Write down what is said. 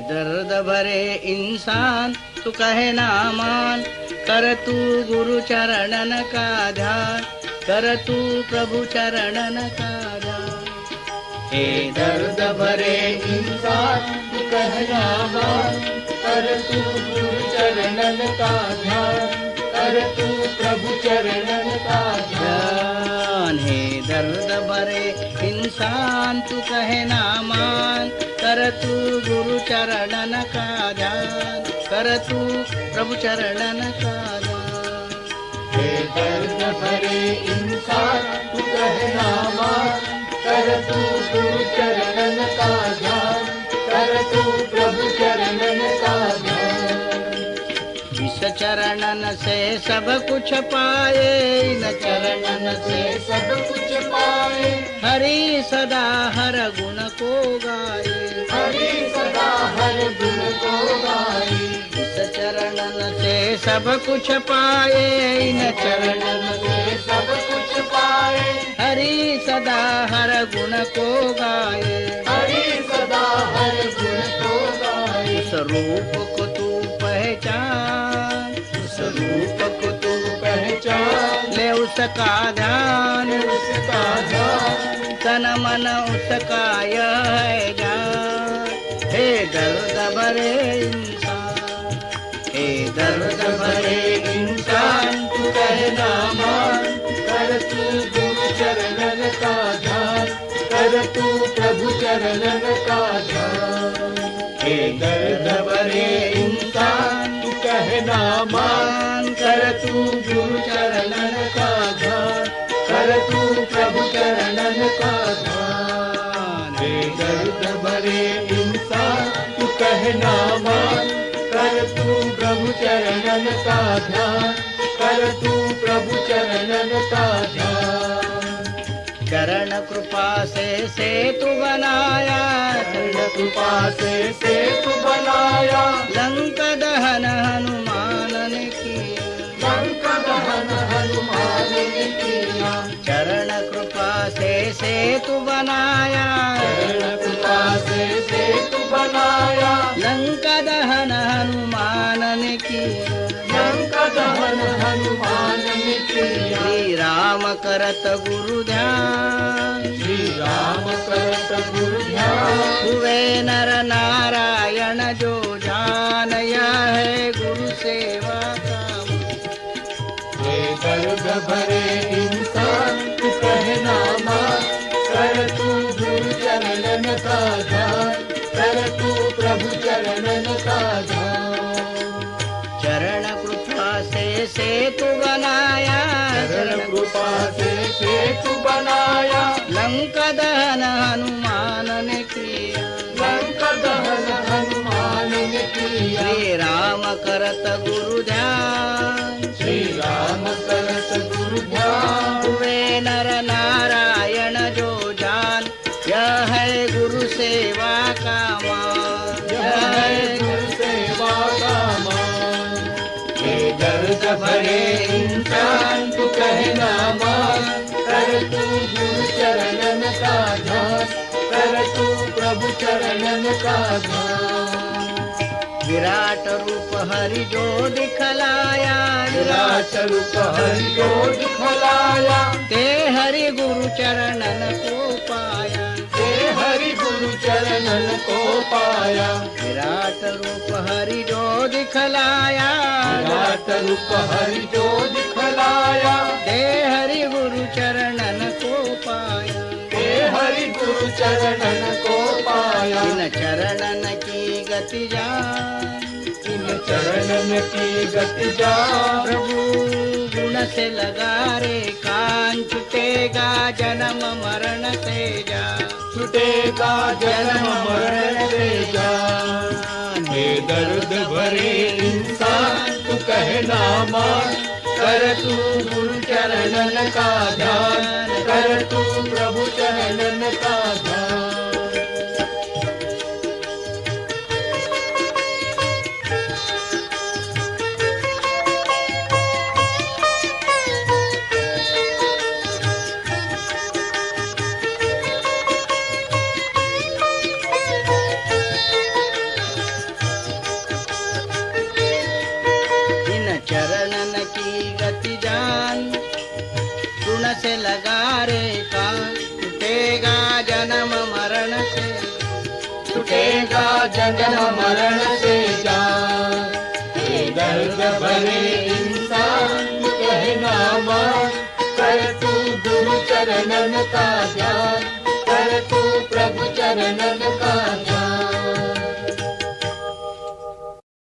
दर्द भरे इंसान, तू कहे ना मान। कर तू गुरु चरणन का ध्यान, कर तू प्रभु चरणन का ध्यान। हे दर्द भरे इंसान, तू कहे ना मान। कर तू गुरु चरणन का ध्यान, कर तू प्रभु चरणन का ध्यान। हे दर्द भरे इंसान, तू कहे ना मान। करतु गुरुचरणन कादान् करतु प्रभुचरणन कादान् गुरुचरणका प्रभुचरणानकादा इस चरणन से सब कुछ पाए इन चरणन से सब कुछ पाए। हरि सदा हर गुण को गाए। हरि सदा हर गुण को गाए। इस चरणन से सब कुछ पाए इन चरणन से सब कुछ पाए। हरि सदा हर गुण को गाए। हरि सदा हर गुण को गाए। उस रूप को उस रूप को तू पहचान ले उसका ध्यान उसका ध्यान तन मन उसका यह है जान हे दर्द भरे इंसान हे दर्द भरे इंसान तू कहना मान कर तू गुरु चरणन का ध्यान कर तू प्रभु चरणन का ध्यान। हे दर्द भरे इंसान तू कहना मान तू गुरु चरणन का ध्यान कर तू प्रभु चरणन का ध्यान हे दर्द भरे इंसान तू कहना मान कर तू प्रभु चरणन का ध्यान कर तू प्रभु चरणन का ध्यान चरण कृपा से सेतु बनाया चरण कृपा से सेतु बनाया लंक चरण कृपा से सेतु बनाया चरण कृपा से सेतु बनाया लंक दहन हनुमान ने किया लंक दहन हनुमान ने किया श्री राम करत गुरु ध्यान श्री राम करत गुरु ध्यान हुए नर नारायण जो श्री राम करत गुरु ध्यान श्री राम करत गुरु ध्यान हुए नर नारायण जो जान यह है गुरु सेवा का मान। यह है गुरु सेवा का मान। ये दर्द भरे इंसान तू कहना मान। कर तू गुरु चरणन का ध्यान कर तू प्रभु चरणन का ध्यान। विराट रूप हरि जो दिखलाया। विराट रूप हरि जो दिखलाया। ते हरि गुरु चरणन को पाया। ते हरि गुरु चरणन को पाया। विराट रूप हरि जो दिखलाया। विराट रूप हरि जो दिखलाया। ते हरि गुरु चरणन को पाया। ते हरि गुरु चरणन को पाया। चरणन की गति जान इन चरणन की गति जान प्रभु गुण से लगा रे कान छुटेगा जन्म मरण से जा छुटेगा जन्म मरण से जा दर्द भरे इंसान तू कहना मान कर तू गुरु चरणन का ध्यान, कर तू प्रभु चरणन का ध्यान। वर्णन की गति जान। सुन से लगा रे कान छूटेगा जन्म मरण से। छूटेगा जन्म मरण से जान। दर्द भरे इंसान कहना कर तू गुरु चरणन का